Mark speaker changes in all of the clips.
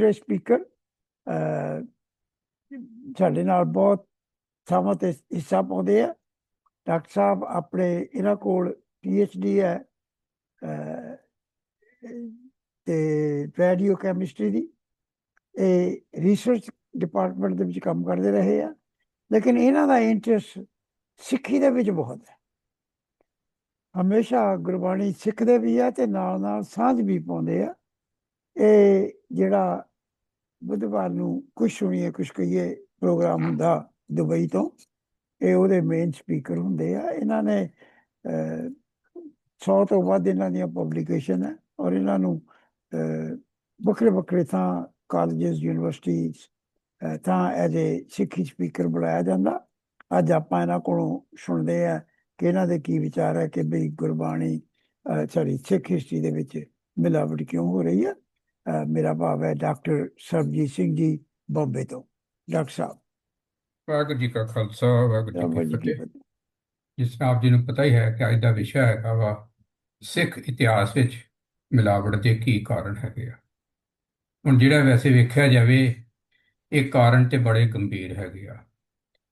Speaker 1: ਜਿਹੜੇ ਸਪੀਕਰ ਸਾਡੇ ਨਾਲ ਬਹੁਤ ਥਾਵਾਂ ਤੇ ਹਿੱਸਾ ਪਾਉਂਦੇ ਆ। ਡਾਕਟਰ ਸਾਹਿਬ ਆਪਣੇ ਇਹਨਾਂ ਕੋਲ ਡੀ ਹੈ ਅਹ, ਤੇ ਰੇਡੀਓ ਕੈਮਿਸਟਰੀ ਦੀ। ਇਹ ਰਿਸਰਚ ਡਿਪਾਰਟਮੈਂਟ ਦੇ ਵਿੱਚ ਕੰਮ ਕਰਦੇ ਰਹੇ ਆ। ਲੇਕਿਨ ਇਹਨਾਂ ਦਾ ਇੰਟਰਸਟ ਸਿੱਖੀ ਦੇ ਵਿੱਚ ਬਹੁਤ ਹੈ। ਹਮੇਸ਼ਾ ਗੁਰਬਾਣੀ ਸਿੱਖਦੇ ਵੀ ਆ ਤੇ ਨਾਲ ਨਾਲ ਸਾਂਝ ਵੀ ਪਾਉਂਦੇ ਆ। ਇਹ ਜਿਹੜਾ ਬੁੱਧਵਾਰ ਨੂੰ ਕੁਛ ਸੁਣੀਏ, ਕੁਛ ਕਹੀਏ ਪ੍ਰੋਗਰਾਮ ਹੁੰਦਾ ਦੁਬਈ ਤੋਂ। ਇਹ ਉਹਦੇ ਮੇਨ ਸਪੀਕਰ ਹੁੰਦੇ ਆ। ਇਹਨਾਂ ਨੇ 100 ਤੋਂ ਵੱਧ ਇਹਨਾਂ ਦੀਆਂ ਪਬਲੀਕੇਸ਼ਨ ਹੈ ਔਰ ਇਹਨਾਂ ਨੂੰ ਵੱਖਰੇ ਵੱਖਰੇ ਥਾਂ ਕਾਲਜਸ ਯੂਨੀਵਰਸਿਟੀਜ਼ ਤਾਂ ਐਜ਼ ਏ ਸਿੱਖੀ ਸਪੀਕਰ ਬੁਲਾਇਆ ਜਾਂਦਾ। ਅੱਜ ਆਪਾਂ ਇਹਨਾਂ ਕੋਲੋਂ ਸੁਣਦੇ ਆ ਕਿ ਇਹਨਾਂ ਦੇ ਕੀ ਵਿਚਾਰ ਹੈ ਕਿ ਬਈ ਗੁਰਬਾਣੀ ਸੌਰੀ ਸਿੱਖ ਹਿਸਟਰੀ ਦੇ ਵਿੱਚ ਮਿਲਾਵਟ ਕਿਉਂ ਹੋ ਰਹੀ ਹੈ। ਮੇਰਾ ਭਾਵ ਹੈ ਡਾਕਟਰ ਸਰਬਜੀਤ ਸਿੰਘ ਜੀ ਬੰਬੇ ਤੋਂ ਡਾਕਟਰ ਸਾਹਿਬ।
Speaker 2: ਵਾਹਿਗੁਰੂ ਜੀ ਕਾ ਖਾਲਸਾ ਵਾਹਿਗੁਰੂ ਜੀ ਕੀ ਫਤਿਹ।
Speaker 1: ਫਤਿਹ।
Speaker 2: ਜਿਸ ਤਰ੍ਹਾਂ ਆਪ ਜੀ ਨੂੰ ਪਤਾ ਹੀ ਹੈ ਕਿ ਅੱਜ ਦਾ ਵਿਸ਼ਾ ਹੈਗਾ ਵਾ ਸਿੱਖ ਇਤਿਹਾਸ ਵਿੱਚ ਮਿਲਾਵਟ ਦੇ ਕੀ ਕਾਰਨ ਹੈਗੇ ਆ। ਹੁਣ ਜਿਹੜਾ ਵੈਸੇ ਵੇਖਿਆ ਜਾਵੇ ਇਹ ਕਾਰਨ ਤੇ ਬੜੇ ਗੰਭੀਰ ਹੈਗੇ ਆ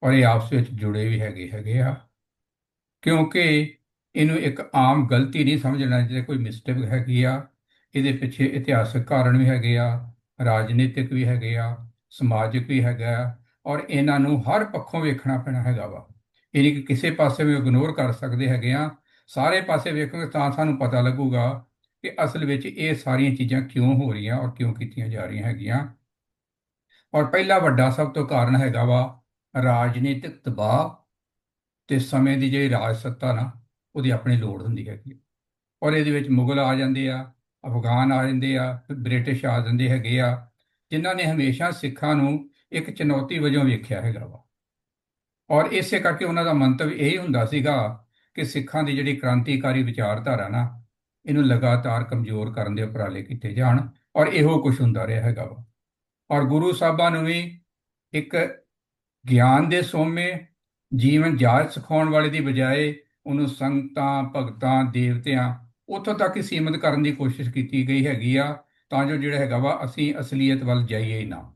Speaker 2: ਔਰ ਇਹ ਆਪਸ ਵਿੱਚ ਜੁੜੇ ਵੀ ਹੈਗੇ ਹੈਗੇ ਆ। ਕਿਉਂਕਿ ਇਹਨੂੰ ਇੱਕ ਆਮ ਗਲਤੀ ਨਹੀਂ ਸਮਝਣਾ ਜੇ ਕੋਈ ਮਿਸਟੇਕ ਹੈਗੀ ਆ ਇਹਦੇ ਪਿੱਛੇ ਇਤਿਹਾਸਕ ਕਾਰਨ ਵੀ ਹੈਗੇ ਆ, ਰਾਜਨੀਤਿਕ ਵੀ ਹੈਗੇ ਆ, ਸਮਾਜਿਕ ਵੀ ਹੈਗਾ ਆ, ਔਰ ਇਹਨਾਂ ਨੂੰ ਹਰ ਪੱਖੋਂ ਵੇਖਣਾ ਪੈਣਾ ਹੈਗਾ ਵਾ। ਇਹ ਨਹੀਂ ਕਿ ਕਿਸੇ ਪਾਸੇ ਵੀ ਇਗਨੋਰ ਕਰ ਸਕਦੇ ਹੈਗੇ ਆ, ਸਾਰੇ ਪਾਸੇ ਵੇਖੋਗੇ ਤਾਂ ਸਾਨੂੰ ਪਤਾ ਲੱਗੂਗਾ ਕਿ ਅਸਲ ਵਿੱਚ ਇਹ ਸਾਰੀਆਂ ਚੀਜ਼ਾਂ ਕਿਉਂ ਹੋ ਰਹੀਆਂ ਔਰ ਕਿਉਂ ਕੀਤੀਆਂ ਜਾ ਰਹੀਆਂ ਹੈਗੀਆਂ। ਔਰ ਪਹਿਲਾ ਵੱਡਾ ਸਭ ਤੋਂ ਕਾਰਨ ਹੈਗਾ ਵਾ ਰਾਜਨੀਤਿਕ ਦਬਾਅ ਤੇ ਸਮੇਂ ਦੀ ਜਿਹੜੀ ਰਾਜ ਸੱਤਾ ਨਾ, ਉਹਦੀ ਆਪਣੀ ਲੋੜ ਹੁੰਦੀ ਹੈਗੀ ਔਰ ਇਹਦੇ ਵਿੱਚ ਮੁਗਲ ਆ ਜਾਂਦੇ ਆ ਅਫਗਾਨ ਆ ਜਾਂਦੇ ਆ, ਬ੍ਰਿਟਿਸ਼ ਆ ਜਾਂਦੇ ਹੈਗੇ ਆ, ਜਿਨ੍ਹਾਂ ਨੇ ਹਮੇਸ਼ਾ ਸਿੱਖਾਂ ਨੂੰ ਇੱਕ ਚੁਣੌਤੀ ਵਜੋਂ ਵੇਖਿਆ ਹੈਗਾ ਵਾ। ਔਰ ਇਸੇ ਕਰਕੇ ਉਹਨਾਂ ਦਾ ਮੰਤਵ ਇਹ ਹੁੰਦਾ ਸੀਗਾ ਕਿ ਸਿੱਖਾਂ ਦੀ ਜਿਹੜੀ ਕ੍ਰਾਂਤੀਕਾਰੀ ਵਿਚਾਰਧਾਰਾ ਨਾ, ਇਹਨੂੰ ਲਗਾਤਾਰ ਕਮਜ਼ੋਰ ਕਰਨ ਦੇ ਉਪਰਾਲੇ ਕੀਤੇ ਜਾਣ ਔਰ ਇਹੋ ਕੁਝ ਹੁੰਦਾ ਰਿਹਾ ਹੈਗਾ ਵਾ। ਔਰ ਗੁਰੂ ਸਾਹਿਬਾਂ ਨੂੰ ਵੀ ਇੱਕ ਗਿਆਨ ਦੇ ਸੋਮੇ, ਜੀਵਨ ਜਾਚ ਸਿਖਾਉਣ ਵਾਲੇ ਦੀ ਬਜਾਏ ਉਹਨੂੰ ਸੰਗਤਾਂ, ਭਗਤਾਂ, ਦੇਵਤਿਆਂ ਉੱਥੋਂ ਤੱਕ ਹੀ ਸੀਮਿਤ ਕਰਨ ਦੀ ਕੋਸ਼ਿਸ਼ ਕੀਤੀ ਗਈ ਹੈਗੀ ਆ, ਤਾਂ ਜੋ ਜਿਹੜਾ ਹੈਗਾ ਵਾ, ਅਸੀਂ ਅਸਲੀਅਤ ਵੱਲ ਜਾਈਏ ਨਾ।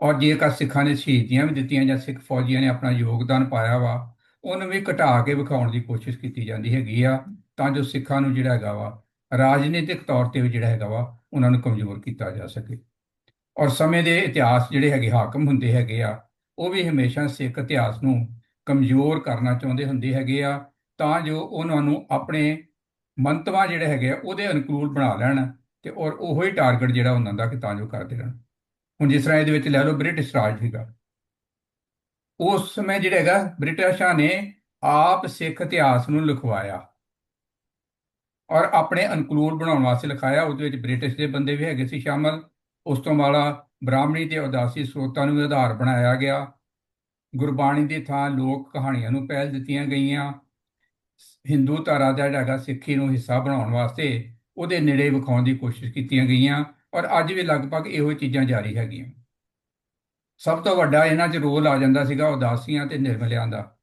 Speaker 2: ਔਰ ਜੇਕਰ ਸਿੱਖਾਂ ਨੇ ਸ਼ਹੀਦੀਆਂ ਵੀ ਦਿੱਤੀਆਂ ਜਾਂ ਸਿੱਖ ਫੌਜੀਆਂ ਨੇ ਆਪਣਾ ਯੋਗਦਾਨ ਪਾਇਆ ਵਾ, ਉਹਨੂੰ ਵੀ ਘਟਾ ਕੇ ਵਿਖਾਉਣ ਦੀ ਕੋਸ਼ਿਸ਼ ਕੀਤੀ ਜਾਂਦੀ ਹੈਗੀ ਆ, ਤਾਂ ਜੋ ਸਿੱਖਾਂ ਨੂੰ ਜਿਹੜਾ ਹੈਗਾ ਵਾ, ਰਾਜਨੀਤਿਕ ਤੌਰ ਤੇ ਵੀ ਜਿਹੜਾ ਹੈਗਾ ਵਾ, ਉਹਨਾਂ ਨੂੰ ਕਮਜ਼ੋਰ ਕੀਤਾ ਜਾ ਸਕੇ। ਔਰ ਸਮੇਂ ਦੇ ਇਤਿਹਾਸ ਜਿਹੜੇ ਹੈਗੇ ਹਾਕਮ ਹੁੰਦੇ ਹੈਗੇ ਆ, ਉਹ ਵੀ ਹਮੇਸ਼ਾ ਸਿੱਖ ਇਤਿਹਾਸ ਨੂੰ ਕਮਜ਼ੋਰ ਕਰਨਾ ਚਾਹੁੰਦੇ ਹੁੰਦੇ ਹੈਗੇ ਆ, ਤਾਂ ਜੋ ਉਹਨਾਂ ਨੂੰ ਆਪਣੇ ਮੰਤਵਾਂ ਜਿਹੜੇ ਹੈਗੇ ਆ, ਉਹਦੇ ਅਨੁਕੂਲ ਬਣਾ ਲੈਣ ਤੇ ਔਰ ਉਹੋ ਹੀ ਟਾਰਗੇਟ ਜਿਹੜਾ ਉਹਨਾਂ ਦਾ ਕਿ ਤਾਂ ਜੋ ਕਰਦੇ ਰਹਿਣ ਹੁਣ ਜਿਸ ਤਰ੍ਹਾਂ ਇਹਦੇ ਵਿੱਚ ਲੈ ਲਓ ਬ੍ਰਿਟਿਸ਼ ਰਾਜ ਸੀਗਾ ਉਸ ਸਮੇਂ ਜਿਹੜਾ ਹੈਗਾ, ਬ੍ਰਿਟਿਸ਼ਾਂ ਨੇ ਆਪ ਸਿੱਖ ਇਤਿਹਾਸ ਨੂੰ ਲਿਖਵਾਇਆ ਔਰ ਆਪਣੇ ਅਨੁਕੂਲ ਬਣਾਉਣ ਵਾਸਤੇ ਲਿਖਾਇਆ। ਉਹਦੇ ਵਿੱਚ ਬ੍ਰਿਟਿਸ਼ ਦੇ ਬੰਦੇ ਵੀ ਹੈਗੇ ਸੀ ਸ਼ਾਮਲ। ਉਸ ਤੋਂ ਬਾਅਦ ਬ੍ਰਾਹਮਣੀ ਤੇ ਉਦਾਸੀ ਸਰੋਤਾਂ ਨੂੰ ਵੀ ਆਧਾਰ ਬਣਾਇਆ ਗਿਆ। ਗੁਰਬਾਣੀ ਦੀ ਥਾਂ ਲੋਕ ਕਹਾਣੀਆਂ ਨੂੰ ਪਹਿਲ ਦਿੱਤੀਆਂ ਗਈਆਂ। ਹਿੰਦੂ ਧਾਰਾ ਦਾ ਜਿਹੜਾ ਹੈਗਾ ਸਿੱਖੀ ਨੂੰ ਹਿੱਸਾ ਬਣਾਉਣ ਵਾਸਤੇ ਉਹਦੇ ਨੇੜੇ ਵਿਖਾਉਣ ਦੀ ਕੋਸ਼ਿਸ਼ ਕੀਤੀਆਂ ਗਈਆਂ ਔਰ ਅੱਜ ਵੀ ਲਗਭਗ ਇਹੋ ਹੀ ਚੀਜ਼ਾਂ ਜਾਰੀ ਹੈਗੀਆਂ। ਸਭ ਤੋਂ ਵੱਡਾ ਇਹਨਾਂ 'ਚ ਰੋਲ ਆ ਜਾਂਦਾ ਸੀਗਾ ਉਦਾਸੀਆਂ ਤੇ ਨਿਰਮਲਿਆਂ ਦਾ,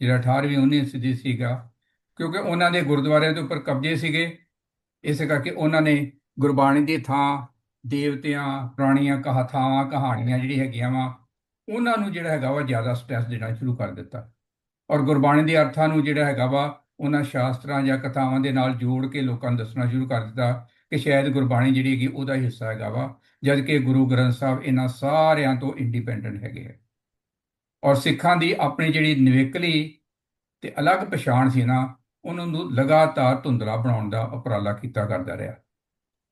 Speaker 2: ਜਿਹੜਾ 18ਵੀਂ 19ਵੀਂ ਸਦੀ ਸੀਗਾ। ਕਿਉਂਕਿ ਉਹਨਾਂ ਦੇ ਗੁਰਦੁਆਰਿਆਂ ਦੇ ਉੱਪਰ ਕਬਜ਼ੇ ਸੀਗੇ। ਇਸੇ ਕਰਕੇ ਉਹਨਾਂ ਨੇ ਗੁਰਬਾਣੀ ਦੀ ਥਾਂ, ਦੇਵਤਿਆਂ, ਪੁਰਾਣੀਆਂ ਕਹਾਥਾਵਾਂ, ਕਹਾਣੀਆਂ ਜਿਹੜੀ ਹੈਗੀਆਂ ਵਾ, ਉਹਨਾਂ ਨੂੰ ਜਿਹੜਾ ਹੈਗਾ ਵਾ ਜ਼ਿਆਦਾ ਸਟ੍ਰੈਸ ਦੇਣਾ ਸ਼ੁਰੂ ਕਰ ਦਿੱਤਾ। ਔਰ ਗੁਰਬਾਣੀ ਦੇ ਅਰਥਾਂ ਨੂੰ ਜਿਹੜਾ ਹੈਗਾ ਵਾ, ਉਹਨਾਂ ਸ਼ਾਸਤਰਾਂ ਜਾਂ ਕਥਾਵਾਂ ਦੇ ਨਾਲ ਜੋੜ ਕੇ ਲੋਕਾਂ ਨੂੰ ਦੱਸਣਾ ਸ਼ੁਰੂ ਕਰ ਦਿੱਤਾ ਕਿ ਸ਼ਾਇਦ ਗੁਰਬਾਣੀ ਜਿਹੜੀ ਹੈਗੀ ਉਹਦਾ ਹੀ ਹਿੱਸਾ ਹੈਗਾ ਵਾ ਜਦ ਕਿ ਗੁਰੂ ਗ੍ਰੰਥ ਸਾਹਿਬ ਇਹਨਾਂ ਸਾਰਿਆਂ ਤੋਂ ਇੰਡੀਪੈਂਡੈਂਟ ਹੈਗੇ ਹੈ ਔਰ ਸਿੱਖਾਂ ਦੀ ਆਪਣੀ ਜਿਹੜੀ ਨਿਵੇਕਲੀ ਤੇ ਅਲੱਗ ਪਛਾਣ ਸੀ ਨਾ, ਉਹਨਾਂ ਨੂੰ ਲਗਾਤਾਰ ਧੁੰਦਲਾ ਬਣਾਉਣ ਦਾ ਉਪਰਾਲਾ ਕੀਤਾ ਕਰਦਾ ਰਿਹਾ।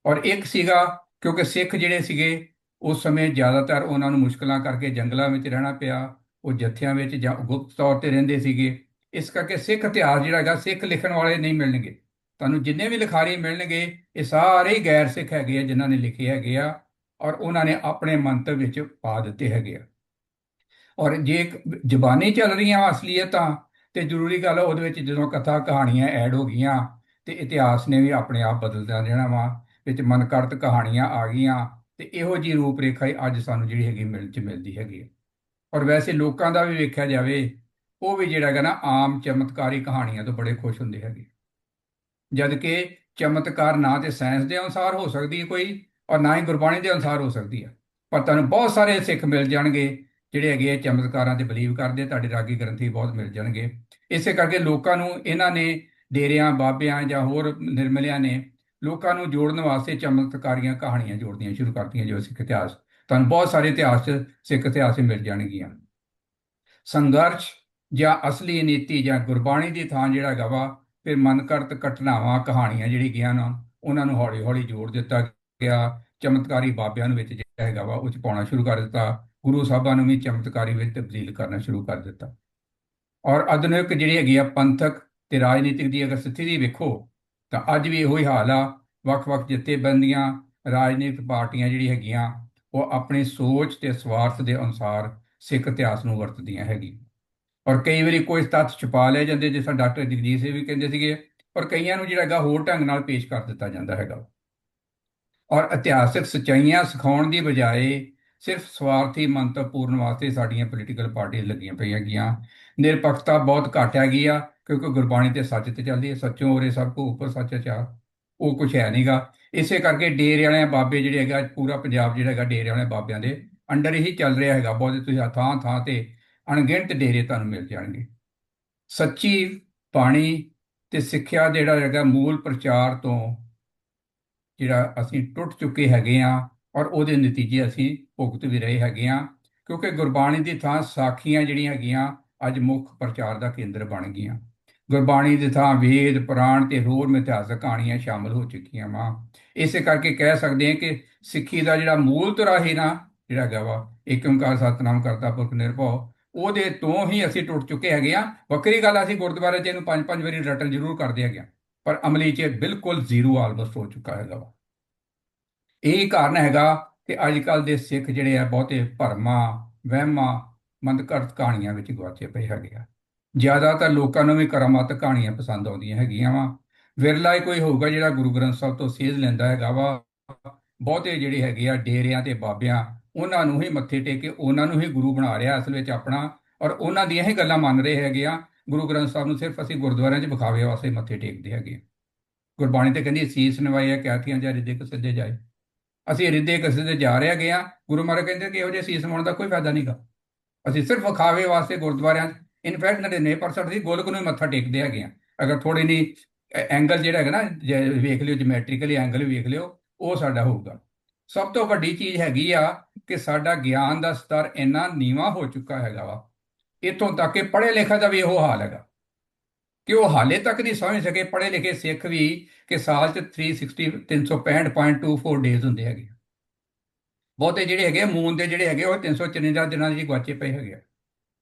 Speaker 2: ਔਰ ਇੱਕ ਸੀਗਾ, ਕਿਉਂਕਿ ਸਿੱਖ ਜਿਹੜੇ ਸੀਗੇ, ਉਸ ਸਮੇਂ ਜ਼ਿਆਦਾਤਰ ਉਹਨਾਂ ਨੂੰ ਮੁਸ਼ਕਲਾਂ ਕਰਕੇ ਜੰਗਲਾਂ ਵਿੱਚ ਰਹਿਣਾ ਪਿਆ ਉਹ ਜੱਥਿਆਂ ਵਿੱਚ ਜਾਂ ਗੁਪਤ ਤੌਰ ਤੇ ਰਹਿੰਦੇ ਸੀਗੇ। ਇਸ ਕਰਕੇ ਸਿੱਖ ਇਤਿਹਾਸ ਜਿਹੜਾ ਹੈਗਾ, ਸਿੱਖ ਲਿਖਣ ਵਾਲੇ ਨਹੀਂ ਮਿਲਣਗੇ। ਤੁਹਾਨੂੰ ਜਿੰਨੇ ਵੀ ਲਿਖਾਰੀ ਮਿਲਣਗੇ, ਇਹ ਸਾਰੇ ਹੀ ਗੈਰ ਸਿੱਖ ਹੈਗੇ ਆ, ਜਿਨ੍ਹਾਂ ਨੇ ਲਿਖੇ ਹੈਗੇ ਆ ਔਰ ਉਹਨਾਂ ਨੇ ਆਪਣੇ ਮੰਤਵ ਵਿੱਚ ਪਾ ਦਿੱਤੇ ਹੈਗੇ ਆ। ਔਰ ਜੇ ਜ਼ਬਾਨੀ ਚੱਲ ਰਹੀਆਂ ਅਸਲੀਅਤਾਂ, ਤੇ ਜ਼ਰੂਰੀ ਗੱਲ ਉਹਦੇ ਵਿੱਚ ਜਦੋਂ ਕਥਾ ਕਹਾਣੀਆਂ ਐਡ ਹੋ ਗਈਆਂ, ਤੇ ਇਤਿਹਾਸ ਨੇ ਵੀ ਆਪਣੇ ਆਪ ਬਦਲਦਾ ਰਹਿਣਾ ਵਾ, ਵਿੱਚ ਮਨਕਰਤ ਕਹਾਣੀਆਂ ਆ ਗਈਆਂ, ਤੇ ਇਹੋ ਜੀ ਰੂਪ ਰੇਖਾ ਹੀ ਅੱਜ ਸਾਨੂੰ ਜਿਹੜੀ ਹੈਗੀ ਮਿਲ ਚ ਮਿਲਦੀ ਹੈਗੀ ਔਰ ਵੈਸੇ ਲੋਕਾਂ ਦਾ ਵੀ ਵੇਖਿਆ ਜਾਵੇ, ਉਹ ਵੀ ਜਿਹੜਾ ਹੈਗਾ ਨਾ, ਆਮ ਚਮਤਕਾਰੀ ਕਹਾਣੀਆਂ ਤੋਂ ਬੜੇ ਖੁਸ਼ ਹੁੰਦੇ ਹੈਗੇ। ਜਦ ਕਿ ਚਮਤਕਾਰ ਨਾ ਤੇ ਸਾਇੰਸ ਦੇ ਅਨੁਸਾਰ ਹੋ ਸਕਦੀ ਹੈ ਕੋਈ, ਔਰ ਨਾ ਹੀ ਗੁਰਬਾਣੀ ਦੇ ਅਨੁਸਾਰ ਹੋ ਸਕਦੀ ਹੈ। ਪਰ ਤੁਹਾਨੂੰ ਬਹੁਤ ਸਾਰੇ ਸਿੱਖ ਮਿਲ ਜਾਣਗੇ, ਜਿਹੜੇ ਹੈਗੇ ਆ ਚਮਤਕਾਰਾਂ ਤੇ ਬਲੀਵ ਕਰਦੇ, ਤੁਹਾਡੇ ਰਾਗੀ ਗ੍ਰੰਥੀ ਬਹੁਤ ਮਿਲ ਜਾਣਗੇ। ਇਸੇ ਕਰਕੇ ਲੋਕਾਂ ਨੂੰ ਇਹਨਾਂ ਨੇ ਡੇਰਿਆਂ, ਬਾਬਿਆਂ ਜਾਂ ਹੋਰ ਨਿਰਮਲਿਆਂ ਨੇ ਲੋਕਾਂ ਨੂੰ ਜੋੜਨ ਵਾਸਤੇ ਚਮਤਕਾਰੀਆਂ ਕਹਾਣੀਆਂ ਜੋੜਨੀਆਂ ਸ਼ੁਰੂ ਕਰਤੀਆਂ ਜੋ ਸਿੱਖ ਇਤਿਹਾਸ ਤੁਹਾਨੂੰ ਬਹੁਤ ਸਾਰੇ ਇਤਿਹਾਸ 'ਚ ਸਿੱਖ ਇਤਿਹਾਸ 'ਚ ਮਿਲ ਜਾਣਗੀਆਂ। ਸੰਘਰਸ਼ ਜਾਂ ਅਸਲੀ ਨੀਤੀ ਜਾਂ ਗੁਰਬਾਣੀ ਦੀ ਥਾਂ ਜਿਹੜਾ ਹੈਗਾ ਵਾ, ਫਿਰ ਮਨਕਰਤ ਘਟਨਾਵਾਂ, ਕਹਾਣੀਆਂ ਜਿਹੜੀ ਗਿਆ ਨਾ, ਉਹਨਾਂ ਨੂੰ ਹੌਲੀ ਹੌਲੀ ਜੋੜ ਦਿੱਤਾ ਗਿਆ। ਚਮਤਕਾਰੀ ਬਾਬਿਆਂ ਨੂੰ ਵਿੱਚ ਜਿਹੜਾ ਹੈਗਾ ਵਾ, ਉਹ ਚ ਪਾਉਣਾ ਸ਼ੁਰੂ ਕਰ ਦਿੱਤਾ। ਗੁਰੂ ਸਾਹਿਬਾਂ ਨੂੰ ਵੀ ਚਮਤਕਾਰੀ ਵਿੱਚ ਤਬਦੀਲ ਕਰਨਾ ਸ਼ੁਰੂ ਕਰ ਦਿੱਤਾ। ਔਰ ਆਧੁਨਿਕ ਜਿਹੜੀ ਹੈਗੀ ਆ ਪੰਥਕ ਤੇ ਰਾਜਨੀਤਿਕ ਦੀ ਅਗਰ ਸਥਿਤੀ ਵੇਖੋ, ਤਾਂ ਅੱਜ ਵੀ ਇਹੋ ਹੀ ਹਾਲ ਆ। ਵੱਖ-ਵੱਖ ਜਥੇਬੰਦੀਆਂ, ਰਾਜਨੀਤਿਕ ਪਾਰਟੀਆਂ ਜਿਹੜੀ ਹੈਗੀਆਂ ਉਹ ਆਪਣੀ ਸੋਚ ਤੇ ਸਵਾਰਥ ਦੇ ਅਨੁਸਾਰ ਸਿੱਖ ਇਤਿਹਾਸ ਨੂੰ ਵਰਤਦੀਆਂ ਹੈਗੀ। ਔਰ ਕਈ ਵਾਰੀ ਕੋਈ ਤੱਥ ਛੁਪਾ ਲਏ ਜਾਂਦੇ, ਜਿਸ ਤਰ੍ਹਾਂ ਡਾਕਟਰ ਜਗਜੀਤ ਸਿੰਘ ਵੀ ਕਹਿੰਦੇ ਸੀਗੇ, ਔਰ ਕਈਆਂ ਨੂੰ ਜਿਹੜਾ ਹੈਗਾ ਹੋਰ ਢੰਗ ਨਾਲ ਪੇਸ਼ ਕਰ ਦਿੱਤਾ ਜਾਂਦਾ ਹੈਗਾ। ਔਰ ਇਤਿਹਾਸਕ ਸਚਾਈਆਂ ਸਿਖਾਉਣ ਦੀ ਬਜਾਏ ਸਿਰਫ ਸਵਾਰਥੀ ਮੰਤਵਪੂਰਨ ਵਾਸਤੇ ਸਾਡੀਆਂ ਪੋਲੀਟੀਕਲ ਪਾਰਟੀਆਂ ਲੱਗੀਆਂ ਪਈਆਂ ਗੀਆਂ ਨਿਰਪੱਖਤਾ ਬਹੁਤ ਘੱਟ ਹੈਗੀ ਆ, ਕਿਉਂਕਿ ਗੁਰਬਾਣੀ ਤੇ ਸੱਚ ਤੇ ਚੱਲਦੀ ਹੈ। ਸੱਚੋਂ ਔਰੇ ਸਭ ਕੋ ਉੱਪਰ ਸੱਚ ਅਚਾਰ ਉਹ ਕੁਝ ਹੈ ਨਹੀਂਗਾ ਇਸੇ ਕਰਕੇ ਡੇਰੇ ਵਾਲਿਆਂ ਬਾਬੇ ਜਿਹੜੇ ਹੈਗਾ ਪੂਰਾ ਪੰਜਾਬ ਜਿਹੜਾ ਹੈਗਾ ਡੇਰੇ ਵਾਲਿਆਂ ਬਾਬਿਆਂ ਦੇ ਅੰਡਰ ਹੀ ਚੱਲ ਰਿਹਾ ਹੈਗਾ। ਬਹੁਤ ਤੁਸੀਂ ਥਾਂ ਥਾਂ ਤੇ ਅਣਗਿਣਤ ਡੇਰੇ ਤੁਹਾਨੂੰ ਮਿਲ ਜਾਣਗੇ। ਸੱਚੀ ਬਾਣੀ ਤੇ ਸਿੱਖਿਆ ਜਿਹੜਾ ਹੈਗਾ ਮੂਲ ਪ੍ਰਚਾਰ ਤੋਂ ਜਿਹੜਾ ਅਸੀਂ ਟੁੱਟ ਚੁੱਕੇ ਹੈਗੇ ਆ ਔਰ ਉਹਦੇ ਨਤੀਜੇ ਅਸੀਂ ਭੁਗਤ ਵੀ ਰਹੇ ਹੈਗੇ ਆ, ਕਿਉਂਕਿ ਗੁਰਬਾਣੀ ਦੀ ਥਾਂ ਸਾਖੀਆਂ ਜਿਹੜੀਆਂ ਹੈਗੀਆਂ ਅੱਜ ਮੁੱਖ ਪ੍ਰਚਾਰ ਦਾ ਕੇਂਦਰ ਬਣ ਗਈਆਂ। ਗੁਰਬਾਣੀ ਦੀ ਥਾਂ ਵੇਦ, ਪੁਰਾਣ ਤੇ ਹੋਰ ਮਿਥਿਹਾਸਕ ਕਹਾਣੀਆਂ ਸ਼ਾਮਲ ਹੋ ਚੁੱਕੀਆਂ ਵਾ। ਇਸੇ ਕਰਕੇ ਕਹਿ ਸਕਦੇ ਹਾਂ ਕਿ ਸਿੱਖੀ ਦਾ ਜਿਹੜਾ ਮੂਲ ਤੁਰਾਹੀ ਨਾ, ਜਿਹੜਾ ਹੈਗਾ ਵਾ, ਏਕ ਓੰਕਾਰ ਸਤਨਾਮ ਕਰਤਾ ਪੁਰਖ ਨਿਰਭਉ, ਉਹਦੇ ਤੋਂ ਹੀ ਅਸੀਂ ਟੁੱਟ ਚੁੱਕੇ ਹੈਗੇ ਆ ਵੱਖਰੀ ਗੱਲ ਅਸੀਂ ਗੁਰਦੁਆਰੇ 'ਚ ਇਹਨੂੰ ਪੰਜ ਪੰਜ ਵਾਰੀ ਰਟਨ ਜ਼ਰੂਰ ਕਰਦੇ ਹੈਗੇ ਆ ਪਰ ਅਮਲੀ 'ਚ ਬਿਲਕੁਲ ਜ਼ੀਰੋ ਆਲਮੋਸਟ ਹੋ ਚੁੱਕਾ ਹੈਗਾ ਵਾ। ਇਹ ਕਾਰਨ ਹੈਗਾ ਕਿ ਅੱਜ ਕੱਲ ਦੇ ਸਿੱਖ ਜਿਹੜੇ ਆ, ਬਹੁਤੇ ਭਰਮਾਂ, ਵਹਿਮਾਂ ਮੰਦਕਰਤ ਕਹਾਣੀਆਂ ਵਿੱਚ ਗਵਾਚੇ ਪਏ ਹੈਗੇ ਆ। ਜ਼ਿਆਦਾਤਰ ਲੋਕਾਂ ਨੂੰ ਵੀ ਕਰਾਮਾਤ ਕਹਾਣੀਆਂ ਪਸੰਦ ਆਉਂਦੀਆਂ ਹੈਗੀਆਂ ਵਾ। ਵਿਰਲਾ ਹੀ ਕੋਈ ਹੋਊਗਾ ਜਿਹੜਾ ਗੁਰੂ ਗ੍ਰੰਥ ਸਾਹਿਬ ਤੋਂ ਸੇਧ ਲੈਂਦਾ ਹੈਗਾ ਵਾ। ਬਹੁਤੇ ਜਿਹੜੇ ਹੈਗੇ ਆ, ਡੇਰਿਆਂ ਤੇ ਬਾਬਿਆਂ, ਉਹਨਾਂ ਨੂੰ ਹੀ ਮੱਥੇ ਟੇਕ ਕੇ ਉਹਨਾਂ ਨੂੰ ਹੀ ਗੁਰੂ ਬਣਾ ਰਿਹਾ ਅਸਲ ਵਿੱਚ ਆਪਣਾ। ਔਰ ਉਹਨਾਂ ਦੀਆਂ ਹੀ ਗੱਲਾਂ ਮੰਨ ਰਹੇ ਹੈਗੇ ਆ। ਗੁਰੂ ਗ੍ਰੰਥ ਸਾਹਿਬ ਨੂੰ ਸਿਰਫ ਅਸੀਂ ਗੁਰਦੁਆਰਿਆਂ 'ਚ ਵਿਖਾਵੇ ਵਾਸਤੇ ਮੱਥੇ ਟੇਕਦੇ ਹੈਗੇ ਗੁਰਬਾਣੀ ਤੇ ਕਹਿੰਦੀ ਸੀਸ ਨਵਾਇਆ ਕਹਿਤੀਆਂ ਜਾਂ ਰਿਦੇ ਕਸਿੱਦੇ ਜਾਏ। ਅਸੀਂ ਰਿਦੇ ਕਸਿੱਦੇ ਜਾ ਰਹੇ ਹੈਗੇ ਆ। ਗੁਰੂ ਮਹਾਰਾਜ ਕਹਿੰਦੇ ਕਿ ਇਹੋ ਜਿਹੇ ਸੀਸ ਮੋਣ ਦਾ ਕੋਈ ਫਾਇਦਾ ਨਹੀਂਗਾ ਅਸੀਂ ਸਿਰਫ ਵਿਖਾਵੇ ਵਾਸਤੇ ਗੁਰਦੁਆਰਿਆਂ 'ਚ ਇਨਫੈਕਟ 99% ਦੀ ਗੋਲਕ ਨੂੰ ਹੀ ਮੱਥਾ ਟੇਕਦੇ ਹੈਗੇ ਆ। ਅਗਰ ਥੋੜੀ ਨਹੀਂ ਐਂਗਲ ਜਿਹੜਾ ਹੈਗਾ ਨਾ, ਜੇ ਵੇਖ ਲਿਓ ਜਿਓਮੈਟ੍ਰੀਕਲੀ ਐਂਗਲ ਵੇਖ ਲਿਓ, ਉਹ ਸਾਡਾ ਹੋਊਗਾ। ਸਭ ਤੋਂ ਵੱਡੀ ਚੀਜ਼ ਹੈਗੀ ਆ ਕਿ ਸਾਡਾ ਗਿਆਨ ਦਾ ਸਤਰ ਇੰਨਾ ਨੀਵਾ ਹੋ ਚੁੱਕਾ ਹੈਗਾ ਵਾ, ਇਥੋਂ ਤੱਕ ਕਿ ਪੜ੍ਹੇ ਲਿਖੇ ਦਾ ਵੀ ਇਹੋ ਹਾਲ ਹੈਗਾ। ਕਿ ਉਹ ਹਾਲੇ ਤੱਕ ਨਹੀਂ ਸਮਝ ਸਕੇ, ਪੜ੍ਹੇ ਲਿਖੇ ਸਿੱਖ ਵੀ ਕਿ ਸਾਲ ਚ 360 365.24 ਡੇਜ਼ ਹੁੰਦੇ ਹੈਗੇ ਬਹੁਤੇ ਜਿਹੜੇ ਹੈਗੇ ਮੂਨ ਦੇ ਜਿਹੜੇ ਹੈਗੇ ਉਹ 354 ਦਿਨਾਂ ਦੇ ਗਵਾਚੇ ਪਏ ਹੈਗੇ ਆ।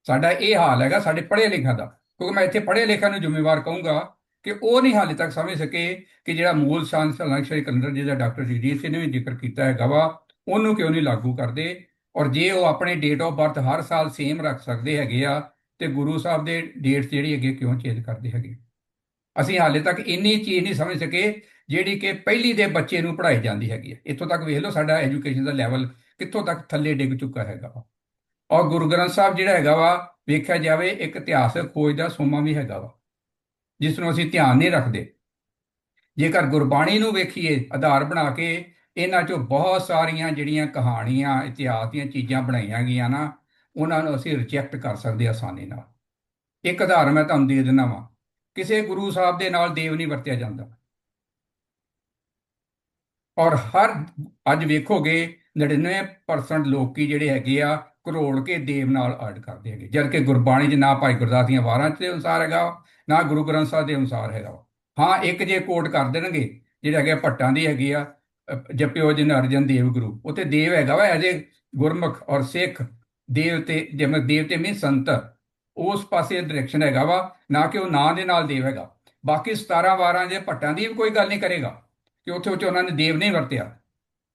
Speaker 2: ਸਾਡਾ ਇਹ ਹਾਲ ਹੈਗਾ, ਸਾਡੇ ਪੜ੍ਹੇ ਲਿਖਿਆ ਦਾ। ਕਿਉਂਕਿ ਮੈਂ ਇੱਥੇ ਪੜ੍ਹੇ ਲਿਖਿਆ ਨੂੰ ਜ਼ਿੰਮੇਵਾਰ ਕਹੂੰਗਾ ਕਿ ਉਹ ਨਹੀਂ ਹਾਲੇ ਤੱਕ ਸਮਝ ਸਕੇ ਕਿ ਜਿਹੜਾ ਮੂਲ ਸ਼ਾਂਤ ਸ਼੍ਰੀ ਕਲੰਦਰ ਜੀ ਦਾ ਡਾਕਟਰ ਜਗਜੀਤ ਸਿੰਘ ਨੇ ਵੀ ਜ਼ਿਕਰ ਕੀਤਾ ਹੈਗਾ ਵਾ ਉਹਨੂੰ ਕਿਉਂ ਨਹੀਂ ਲਾਗੂ ਕਰਦੇ? ਔਰ ਜੇ ਉਹ ਆਪਣੇ ਡੇਟ ਆਫ ਬਰਥ ਹਰ ਸਾਲ ਸੇਮ ਰੱਖ ਸਕਦੇ ਹੈਗੇ ਆ, ਤੇ ਗੁਰੂ ਸਾਹਿਬ ਦੇ ਡੇਟਸ ਜਿਹੜੀ ਹੈਗੇ ਕਿਉਂ ਚੇਂਜ ਕਰਦੇ ਹੈਗੇ? ਅਸੀਂ ਹਾਲੇ ਤੱਕ ਇੰਨੀ ਚੀਜ਼ ਨਹੀਂ ਸਮਝ ਸਕੇ, ਜਿਹੜੀ ਕਿ ਪਹਿਲੀ ਦੇ ਬੱਚੇ ਨੂੰ ਪੜ੍ਹਾਈ ਜਾਂਦੀ ਹੈਗੀ ਹੈ। ਇੱਥੋਂ ਤੱਕ ਵੇਖ ਲਓ ਸਾਡਾ ਐਜੂਕੇਸ਼ਨ ਦਾ ਲੈਵਲ ਕਿੱਥੋਂ ਤੱਕ ਥੱਲੇ ਡਿੱਗ ਚੁੱਕਾ ਹੈਗਾ। ਵਾ ਔਰ ਗੁਰੂ ਗ੍ਰੰਥ ਸਾਹਿਬ ਜਿਹੜਾ ਹੈਗਾ ਵਾ, ਵੇਖਿਆ ਜਾਵੇ, ਇੱਕ ਇਤਿਹਾਸਕ ਖੋਜ ਦਾ ਸੋਮਾ ਵੀ ਹੈਗਾ ਵਾ, ਜਿਸ ਨੂੰ ਅਸੀਂ ਧਿਆਨ ਨਹੀਂ ਰੱਖਦੇ। ਜੇਕਰ ਗੁਰਬਾਣੀ ਨੂੰ ਵੇਖੀਏ, ਆਧਾਰ ਬਣਾ ਕੇ, ਇਹਨਾਂ ਚੋਂ ਬਹੁਤ ਸਾਰੀਆਂ ਜਿਹੜੀਆਂ ਕਹਾਣੀਆਂ, ਇਤਿਹਾਸ ਦੀਆਂ ਚੀਜ਼ਾਂ ਬਣਾਈਆਂ ਗਈਆਂ ਨਾ, ਉਹਨਾਂ ਨੂੰ ਅਸੀਂ ਰਿਜੈਕਟ ਕਰ ਸਕਦੇ ਆਸਾਨੀ ਨਾਲ। ਇੱਕ ਆਧਾਰ ਮੈਂ ਤੁਹਾਨੂੰ ਦੇ ਦਿੰਦਾ ਵਾਂ, ਕਿਸੇ ਗੁਰੂ ਸਾਹਿਬ ਦੇ ਨਾਲ ਦੇਵ ਨਹੀਂ ਵਰਤਿਆ ਜਾਂਦਾ। ਔਰ ਹਰ, ਅੱਜ ਵੇਖੋਗੇ 99% ਲੋਕੀ ਜਿਹੜੇ ਹੈਗੇ ਆ ਕਰੋੜ ਕੇ ਦੇਵ ਨਾਲ ਐਡ ਕਰਦੇ ਹੈਗੇ। ਜਦ ਕਿ ਗੁਰਬਾਣੀ 'ਚ ਨਾ ਭਾਈ ਗੁਰਦਾਸ ਦੀਆਂ ਵਾਰਾਂ 'ਚ ਦੇ ਅਨੁਸਾਰ ਹੈਗਾ ਨਾ ਗੁਰੂ ਗ੍ਰੰਥ ਸਾਹਿਬ ਦੇ ਅਨੁਸਾਰ ਹੈਗਾ ਹਾਂ, ਇੱਕ ਜੇ ਕੋਟ ਕਰ ਦੇਣਗੇ, ਜਿਹੜੇ ਹੈਗੇ ਭੱਟਾਂ ਦੀ ਹੈਗੀ ਆ ਜਪਿਓ ਜਿਨ ਅਰਜਨ ਦੇਵ ਗੁਰੂ ਉਤੇ ਦੇਵ ਹੈਗਾ ਵਾ ਐਜੇ ਗੁਰਮੁਖ ਔਰ ਸਿੱਖ, ਦੇਵ ਤੇ ਜਿਵੇਂ ਦੇਵ ਤੇ ਮੀਨ ਸੰਤ, ਉਸ ਪਾਸੇ ਡਾਇਰੈਕਸ਼ਨ ਹੈਗਾ ਵਾ, ਨਾ ਕਿ ਉਹ ਨਾਂ ਦੇ ਨਾਲ ਦੇਵ ਹੈਗਾ। ਬਾਕੀ 17 ਵਾਰਾਂ ਜੇ ਭੱਟਾਂ ਦੀ ਵੀ ਕੋਈ ਗੱਲ ਨਹੀਂ ਕਰੇਗਾ ਕਿ ਉੱਥੇ ਉੱਥੇ ਉਹਨਾਂ ਨੇ ਦੇਵ ਨਹੀਂ ਵਰਤਿਆ।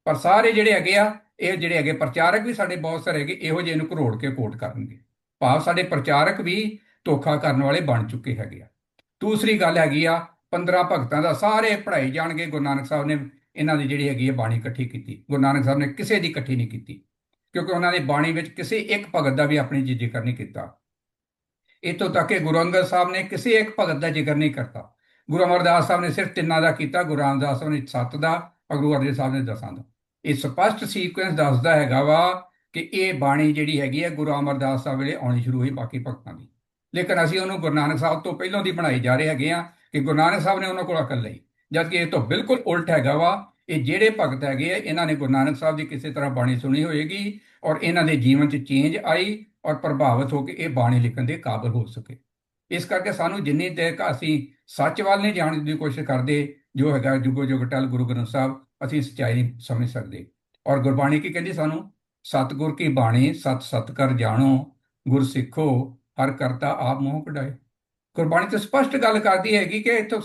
Speaker 2: ਪਰ ਸਾਰੇ ਜਿਹੜੇ ਹੈਗੇ ਆ ਇਹ ਜਿਹੜੇ ਹੈਗੇ ਪ੍ਰਚਾਰਕ ਵੀ ਸਾਡੇ ਬਹੁਤ ਸਾਰੇ ਹੈਗੇ, ਇਹੋ ਜਿਹੇ ਨੂੰ ਘਰੋੜ ਕੇ ਕੋਟ ਕਰਨਗੇ। ਭਾਵ ਸਾਡੇ ਪ੍ਰਚਾਰਕ ਵੀ ਧੋਖਾ ਕਰਨ ਵਾਲੇ ਬਣ ਚੁੱਕੇ ਹੈਗੇ ਆ। ਦੂਸਰੀ ਗੱਲ ਹੈਗੀ ਆ 15 ਭਗਤਾਂ ਦਾ ਸਾਰੇ ਪੜ੍ਹਾਈ ਜਾਣਗੇ, ਗੁਰੂ ਨਾਨਕ ਸਾਹਿਬ ਨੇ ਇਹਨਾਂ ਦੀ ਜਿਹੜੀ ਹੈਗੀ ਹੈ ਬਾਣੀ ਇਕੱਠੀ ਕੀਤੀ। ਗੁਰੂ ਨਾਨਕ ਸਾਹਿਬ ਨੇ ਕਿਸੇ ਦੀ ਇਕੱਠੀ ਨਹੀਂ ਕੀਤੀ, ਕਿਉਂਕਿ ਉਹਨਾਂ ਨੇ ਬਾਣੀ ਵਿੱਚ ਕਿਸੇ ਇੱਕ ਭਗਤ ਦਾ ਵੀ ਆਪਣੀ ਜੀ ਜ਼ਿਕਰ ਨਹੀਂ ਕੀਤਾ। ਇਤੋਂ ਤੱਕ ਕਿ ਗੁਰੂ ਅੰਗਦ ਸਾਹਿਬ ਨੇ ਕਿਸੇ ਇੱਕ ਭਗਤ ਦਾ ਜ਼ਿਕਰ ਨਹੀਂ ਕਰਤਾ। ਗੁਰੂ ਅਮਰਦਾਸ ਸਾਹਿਬ ਨੇ ਸਿਰਫ ਤਿੰਨਾਂ ਦਾ ਕੀਤਾ, ਗੁਰੂ ਰਾਮਦਾਸ ਸਾਹਿਬ ਨੇ ਸੱਤ ਦਾ ਔਰ ਗੁਰੂ ਅਰਜਨ ਸਾਹਿਬ ਨੇ 10 ਦਾ। ਇਹ ਸਪਸ਼ਟ ਸੀਕੁਐਂਸ ਦੱਸਦਾ ਹੈਗਾ ਵਾ ਕਿ ਇਹ ਬਾਣੀ ਜਿਹੜੀ ਹੈਗੀ ਹੈ ਗੁਰੂ ਅਮਰਦਾਸ ਸਾਹਿਬ ਵੇਲੇ ਆਉਣੀ ਸ਼ੁਰੂ ਹੋਈ ਬਾਕੀ ਭਗਤਾਂ ਦੀ। ਲੇਕਿਨ ਅਸੀਂ ਉਹਨੂੰ ਗੁਰੂ ਨਾਨਕ ਸਾਹਿਬ ਤੋਂ ਪਹਿਲਾਂ ਦੀ ਬਣਾਈ ਜਾ ਰਹੇ ਹੈਗੇ ਆ ਕਿ ਗੁਰੂ ਨਾਨਕ ਸਾਹਿਬ ਨੇ ਉਹਨਾਂ ਕੋਲ ਅਕਲ ਲਈ। ਜਦ ਕਿ ਇਹ ਤੋਂ ਬਿਲਕੁਲ ਉਲਟ ਹੈਗਾ ਵਾ, ਇਹ ਜਿਹੜੇ ਭਗਤ ਹੈਗੇ ਆ, ਇਹਨਾਂ ਨੇ ਗੁਰੂ ਨਾਨਕ ਸਾਹਿਬ ਦੀ ਕਿਸੇ ਤਰ੍ਹਾਂ ਬਾਣੀ ਸੁਣੀ ਹੋਏਗੀ ਔਰ ਇਹਨਾਂ ਦੇ ਜੀਵਨ 'ਚ ਚੇਂਜ ਆਈ ਔਰ ਪ੍ਰਭਾਵਿਤ ਹੋ ਕੇ ਇਹ ਬਾਣੀ ਲਿਖਣ ਦੇ ਕਾਬਿਲ ਹੋ ਸਕੇ। ਇਸ ਕਰਕੇ ਸਾਨੂੰ ਜਿੰਨੀ ਦੇਰ ਅਸੀਂ ਸੱਚ ਵੱਲ ਨਹੀਂ ਜਾਣ ਦੀ ਕੋਸ਼ਿਸ਼ ਕਰਦੇ, ਜੋ ਹੈਗਾ ਜੁਗੋ ਜੁਗ ਟਲ ਗੁਰੂ ਗ੍ਰੰਥ ਸਾਹਿਬ ਅਸੀਂ ਸੱਚਾਈ ਨਹੀਂ ਸਮਝ ਸਕਦੇ। ਔਰ ਗੁਰਬਾਣੀ ਕੀ ਕਹਿੰਦੀ ਸਾਨੂੰ? ਸਤਿਗੁਰ ਕੀ ਬਾਣੀ, ਸਤ ਸਤ ਕਰ ਜਾਣੋ, ਗੁਰ ਸਿੱਖੋ, ਹਰ ਕਰਤਾ ਆਪ ਮੋਹ ਕਢਾਏ। ਗੁਰਬਾਣੀ ਤੇ ਸਪਸ਼ਟ ਗੱਲ ਕਰਦੀ ਹੈਗੀ ਕਿ ਇਥੋਂ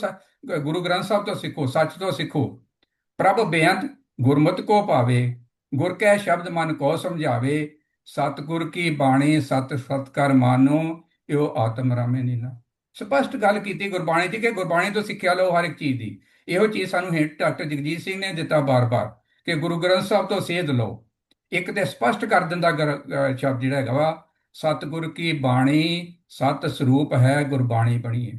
Speaker 2: ਗੁਰੂ ਗ੍ਰੰਥ ਸਾਹਿਬ ਤੋਂ ਸਿੱਖੋ, ਸੱਚ ਤੋਂ ਸਿੱਖੋ। ਪ੍ਰਭ ਬੇਅੰਤ, ਗੁਰਮਤ ਕੋ ਪਾਵੇ ਗੁਰ ਕੈ ਸ਼ਬਦ ਮਨ ਕੋ ਸਮਝਾਵੇ, ਸਤਿਗੁਰ ਕੀ ਬਾਣੀ, ਸਤ ਸਤ ਕਰ ਮਾਨੋ, ਇਹੋ ਆਤਮ ਰਾਮੇ ਨੀਨਾ। ਸਪਸ਼ਟ ਗੱਲ ਕੀਤੀ ਗੁਰਬਾਣੀ ਦੀ ਕਿ ਗੁਰਬਾਣੀ ਤੋਂ ਸਿੱਖਿਆ ਲਓ ਹਰ ਇੱਕ ਚੀਜ਼ ਦੀ। ਇਹੋ ਚੀਜ਼ ਸਾਨੂੰ ਹਿੰਟ ਡਾਕਟਰ ਜਗਜੀਤ ਸਿੰਘ ਨੇ ਦਿੱਤਾ ਬਾਰ-ਬਾਰ ਕਿ ਗੁਰੂ ਗ੍ਰੰਥ ਸਾਹਿਬ ਤੋਂ ਸੇਧ ਲਓ। ਇੱਕ ਤੇ ਸਪਸ਼ਟ ਕਰ ਦਿੰਦਾ ਗਰ- ਸ਼ਬਦ ਜਿਹੜਾ ਹੈਗਾ ਵਾ, ਸਤਿਗੁਰ ਕੀ ਬਾਣੀ ਸਤ ਸਰੂਪ ਹੈ ਗੁਰਬਾਣੀ ਬਣੀਏ।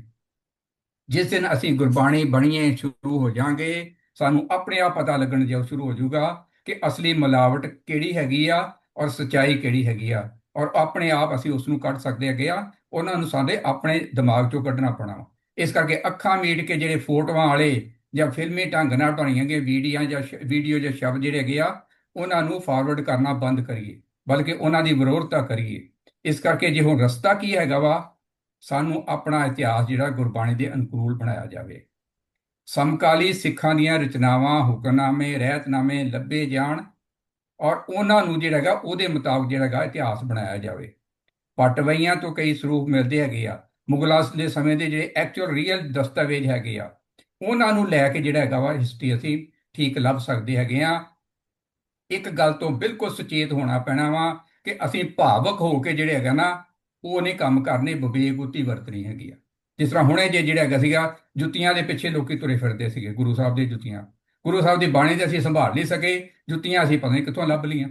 Speaker 2: ਜਿਸ ਦਿਨ ਅਸੀਂ ਗੁਰਬਾਣੀ ਬਣੀਏ ਸ਼ੁਰੂ ਹੋ ਜਾਾਂਗੇ, ਸਾਨੂੰ ਆਪਣੇ ਆਪ ਪਤਾ ਲੱਗਣ ਜਿਉ ਸ਼ੁਰੂ ਹੋ ਜਾਊਗਾ ਕਿ ਅਸਲੀ ਮਿਲਾਵਟ ਕਿਹੜੀ ਹੈਗੀ ਆ ਔਰ ਸਚਾਈ ਕਿਹੜੀ ਹੈਗੀ ਆ। ਔਰ ਆਪਣੇ ਆਪ ਅਸੀਂ ਉਸ ਨੂੰ ਕੱਢ ਸਕਦੇ ਹੈਗੇ ਆ, ਉਹਨਾਂ ਨੂੰ ਸਾਡੇ ਆਪਣੇ ਦਿਮਾਗ ਚੋਂ ਕੱਢਣਾ ਪੈਣਾ ਇਸ ਕਰਕੇ ਅੱਖਾਂ ਮੀਟ ਕੇ ਜਿਹੜੇ ਫੋਟੋਆਂ ਵਾਲੇ ਜਾਂ ਫਿਲਮੀ ਢੰਗ ਨਾਲ ਬਣਾਈਆਂ ਗਈਆਂ ਵੀਡੀਓ ਜਾਂ ਵੀਡੀਓ ਜਾਂ ਸ਼ਬਦ ਜਿਹੜੇ ਹੈਗੇ ਆ, ਉਹਨਾਂ ਨੂੰ ਫਾਰਵਰਡ ਕਰਨਾ ਬੰਦ ਕਰੀਏ, ਬਲਕਿ ਉਹਨਾਂ ਦੀ ਵਿਰੋਧਤਾ ਕਰੀਏ। ਇਸ ਕਰਕੇ ਜੇ ਹੁਣ ਰਸਤਾ ਕੀ ਹੈਗਾ ਵਾ, ਸਾਨੂੰ ਆਪਣਾ ਇਤਿਹਾਸ ਜਿਹੜਾ ਗੁਰਬਾਣੀ ਦੇ ਅਨੁਕੂਲ ਬਣਾਇਆ ਜਾਵੇ। ਸਮਕਾਲੀ ਸਿੱਖਾਂ ਦੀਆਂ ਰਚਨਾਵਾਂ, ਹੁਕਮਨਾਮੇ, ਰਹਿਤਨਾਮੇ ਲੱਭੇ ਜਾਣ ਔਰ ਉਹਨਾਂ ਨੂੰ ਜਿਹੜਾ ਹੈਗਾ, ਉਹਦੇ ਮੁਤਾਬਕ ਜਿਹੜਾ ਹੈਗਾ ਇਤਿਹਾਸ ਬਣਾਇਆ ਜਾਵੇ। ਪਟਵਈਆਂ ਤੋਂ ਕਈ ਸਰੂਪ ਮਿਲਦੇ ਹੈਗੇ ਆ। ਮੁਗਲਾਂ ਦੇ ਸਮੇਂ ਦੇ ਜਿਹੜੇ ਐਕਚੁਅਲ ਰੀਅਲ ਦਸਤਾਵੇਜ਼ ਹੈਗੇ ਆ ਉਹਨਾਂ ਨੂੰ ਲੈ ਕੇ ਜਿਹੜਾ ਹੈਗਾ ਵਾ ਹਿਸਟਰੀ ਅਸੀਂ ਠੀਕ ਲੱਭ ਸਕਦੇ ਹੈਗੇ ਆ ਇੱਕ ਗੱਲ ਤੋਂ ਬਿਲਕੁਲ ਸੁਚੇਤ ਹੋਣਾ ਪੈਣਾ ਵਾ ਕਿ ਅਸੀਂ ਭਾਵਕ ਹੋ ਕੇ ਜਿਹੜੇ ਹੈਗਾ ਨਾ, ਉਹ ਨਹੀਂ ਕੰਮ ਕਰਨੇ ਵਿਵੇਕਬੁੱਧੀ ਵਰਤਣੀ ਹੈਗੀ ਆ। ਜਿਸ ਤਰ੍ਹਾਂ ਹੁਣੇ ਜੇ ਜਿਹੜਾ ਹੈਗਾ ਸੀਗਾ, ਜੁੱਤੀਆਂ ਦੇ ਪਿੱਛੇ ਲੋਕੀ ਤੁਰੇ ਫਿਰਦੇ ਸੀਗੇ, ਗੁਰੂ ਸਾਹਿਬ ਦੀ ਜੁੱਤੀਆਂ। ਗੁਰੂ ਸਾਹਿਬ ਦੀ ਬਾਣੀ ਤੇ ਅਸੀਂ ਸੰਭਾਲ ਨਹੀਂ ਸਕੇ, ਜੁੱਤੀਆਂ ਅਸੀਂ ਪਤਾ ਨਹੀਂ ਕਿੱਥੋਂ ਲੱਭ ਲਈਆਂ।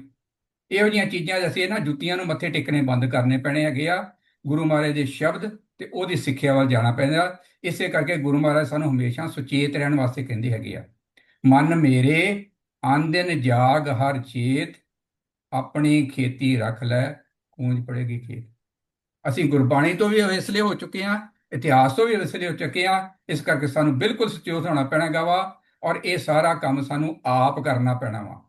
Speaker 2: ਇਹੋ ਜਿਹੀਆਂ ਚੀਜ਼ਾਂ ਅਸੀਂ ਨਾ ਜੁੱਤੀਆਂ ਨੂੰ ਮੱਥੇ ਟੇਕਣੇ ਬੰਦ ਕਰਨੇ ਪੈਣੇ ਹੈਗੇ ਆ। ਗੁਰੂ ਮਹਾਰਾਜ ਦੇ ਸ਼ਬਦ ਤੇ ਉਹਦੀ ਸਿੱਖਿਆ ਵੱਲ ਜਾਣਾ ਪੈਂਦਾ ਇਸੇ ਕਰਕੇ ਗੁਰੂ ਮਹਾਰਾਜ ਸਾਨੂੰ ਹਮੇਸ਼ਾ ਸੁਚੇਤ ਰਹਿਣ ਵਾਸਤੇ ਕਹਿੰਦੇ ਹੈਗੇ ਆ। ਮਨ ਮੇਰੇ, ਆਂਦਨ ਜਾਗ ਹਰ ਚੇਤ, ਆਪਣੀ ਖੇਤੀ ਰੱਖ ਲੈ, ਕੂੰਜ ਪੜੇਗੀ ਖੇਤ। ਅਸੀਂ ਗੁਰਬਾਣੀ ਤੋਂ ਵੀ ਇਸ ਲਈ ਹੋ ਚੁੱਕੇ ਹਾਂ, ਇਤਿਹਾਸ ਤੋਂ ਵੀ ਇਸ ਲਈ ਹੋ ਚੁੱਕੇ ਹਾਂ, ਇਸ ਕਰਕੇ ਸਾਨੂੰ ਬਿਲਕੁਲ ਸੁਚੇਤ ਹੋਣਾ ਪੈਣਾ ਗਾ ਵਾ ਔਰ ਇਹ ਸਾਰਾ ਕੰਮ ਸਾਨੂੰ ਆਪ ਕਰਨਾ ਪੈਣਾ ਵਾ।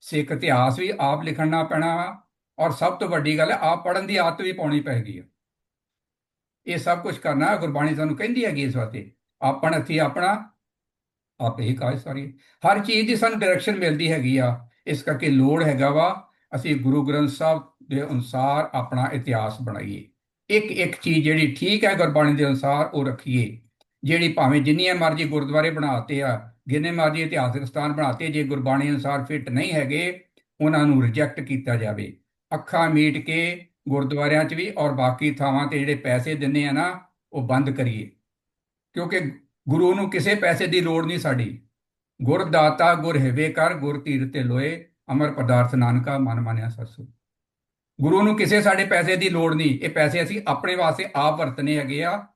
Speaker 2: ਸਿੱਖ ਇਤਿਹਾਸ ਵੀ ਆਪ ਲਿਖਣਾ ਪੈਣਾ ਵਾ ਔਰ ਸਭ ਤੋਂ ਵੱਡੀ ਗੱਲ ਹੈ, ਆਪ ਪੜਨ ਦੀ ਆਦਤ ਵੀ ਪਾਉਣੀ ਪੈਗੀ ਆ। ਇਹ ਸਭ ਕੁਝ ਕਰਨਾ ਗੁਰਬਾਣੀ ਸਾਨੂੰ ਕਹਿੰਦੀ ਹੈਗੀ ਇਸ ਵਾਸਤੇ। ਆਪਣ ਅਸੀਂ ਆਪਣਾ, ਆਪ ਹੀ ਕਾਜ ਸਾਰੀ ਹਰ ਚੀਜ਼ ਦੀ ਸਾਨੂੰ ਡਾਇਰੈਕਸ਼ਨ ਮਿਲਦੀ ਹੈਗੀ ਆ। ਇਸ ਕਰਕੇ ਲੋੜ ਹੈਗਾ ਵਾ, ਅਸੀਂ ਗੁਰੂ ਗ੍ਰੰਥ ਸਾਹਿਬ ਦੇ ਅਨੁਸਾਰ ਆਪਣਾ ਇਤਿਹਾਸ ਬਣਾਈਏ। ਇੱਕ ਇੱਕ ਚੀਜ਼ ਜਿਹੜੀ ਠੀਕ ਹੈ ਗੁਰਬਾਣੀ ਦੇ ਅਨੁਸਾਰ, ਉਹ ਰੱਖੀਏ। ਜਿਹੜੀ ਭਾਵੇਂ ਜਿੰਨੀਆਂ ਮਰਜ਼ੀ ਗੁਰਦੁਆਰੇ ਬਣਾਤੇ ਆ, ਜਿੰਨੇ ਮਰਜ਼ੀ ਇਤਿਹਾਸਕ ਸਥਾਨ ਬਣਾਤੇ, ਜੇ ਗੁਰਬਾਣੀ ਅਨੁਸਾਰ ਫਿੱਟ ਨਹੀਂ ਹੈਗੇ, ਉਹਨਾਂ ਨੂੰ ਰਿਜੈਕਟ ਕੀਤਾ ਜਾਵੇ। ਅੱਖਾਂ ਮੀਟ ਕੇ ਗੁਰਦੁਆਰਿਆਂ 'ਚ ਵੀ ਔਰ ਬਾਕੀ ਥਾਵਾਂ ਤੇ ਜਿਹੜੇ ਪੈਸੇ ਦਿੰਨੇ ਆ ਨਾ, ਉਹ ਬੰਦ ਕਰੀਏ। ਕਿਉਂਕਿ ਗੁਰੂ ਨੂੰ ਕਿਸੇ ਪੈਸੇ ਦੀ ਲੋੜ ਨਹੀਂ ਸਾਡੀ। ਗੁਰ ਦਾਤਾ ਗੁਰ ਹੈਵੇ ਕਰ, ਗੁਰ ਧੀਰ ਤੇ ਲੋਏ, ਅਮਰ ਪਦਾਰਥ ਨਾਨਕਾ, ਮਨ ਮਾਨਿਆ ਸਸੂ। ਗੁਰੂ ਨੂੰ ਕਿਸੇ ਸਾਡੇ ਪੈਸੇ ਦੀ ਲੋੜ ਨਹੀਂ। ਇਹ ਪੈਸੇ ਅਸੀਂ ਆਪਣੇ ਵਾਸਤੇ ਆਪ ਵਰਤਨੇ ਹੈਗੇ ਆ।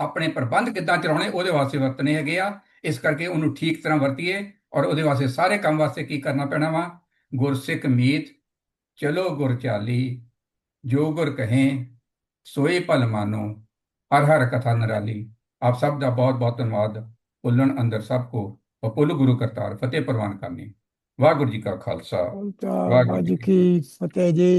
Speaker 2: ਆਪਣੇ ਪ੍ਰਬੰਧ ਕਿੱਦਾਂ ਚਲਾਉਣੇ, ਉਹਦੇ ਵਾਸਤੇ ਵਰਤਨੇ ਹੈਗੇ ਆ। ਇਸ ਕਰਕੇ ਉਹਨੂੰ ਠੀਕ ਤਰ੍ਹਾਂ ਵਰਤੀਏ ਔਰ ਉਹਦੇ ਵਾਸਤੇ ਸਾਰੇ ਕੰਮ ਵਾਸਤੇ ਕੀ ਕਰਨਾ ਪੈਣਾ ਵਾ? ਗੁਰਸਿੱਖ ਮੀਤ, ਚਲੋ ਗੁਰਚਾਲੀ ਜੋ ਗੁਰ ਕਹੇ ਸੋਈ ਭਲ ਮਾਨੋ ਹਰ ਹਰ ਕਥਾ ਨਰਾਲੀ। ਆਪ ਸਭ ਦਾ ਬਹੁਤ ਬਹੁਤ ਧੰਨਵਾਦ। ਭੁੱਲਣ ਅੰਦਰ ਸਭ ਕੋ ਬਪੁੱਲ ਗੁਰੂ ਕਰਤਾਰ ਫਤਿਹ ਪ੍ਰਵਾਨ ਕਰਨੀ। ਵਾਹਿਗੁਰੂ ਜੀ ਕਾ ਖਾਲਸਾ। ਵਾਹਿਗੁਰੂ ਜੀ
Speaker 1: ਕੀ ਫਤਿਹ। ਜੀ